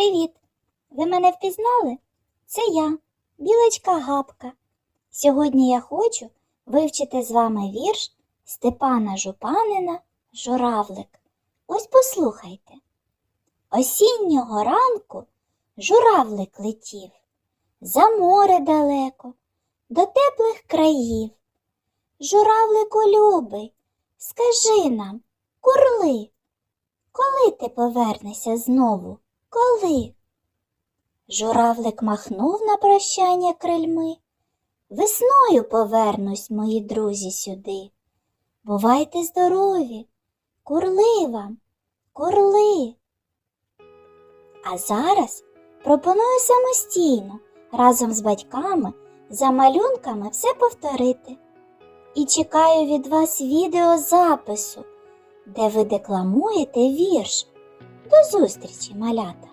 Привіт! Ви мене впізнали? Це я, білочка Гапка. Сьогодні я хочу вивчити з вами вірш Степана Жупанина Журавлик. Ось послухайте. Осіннього ранку журавлик летів за море далеко, до теплих країв. Журавлику любий, скажи нам, курли, коли ти повернешся знову? Коли? Журавлик махнув на прощання крильми. Весною повернусь, мої друзі, сюди. Бувайте здорові, курли вам, курли. А зараз пропоную самостійно разом з батьками за малюнками все повторити. І чекаю від вас відеозапису, де ви декламуєте вірш. До зустрічі, малята!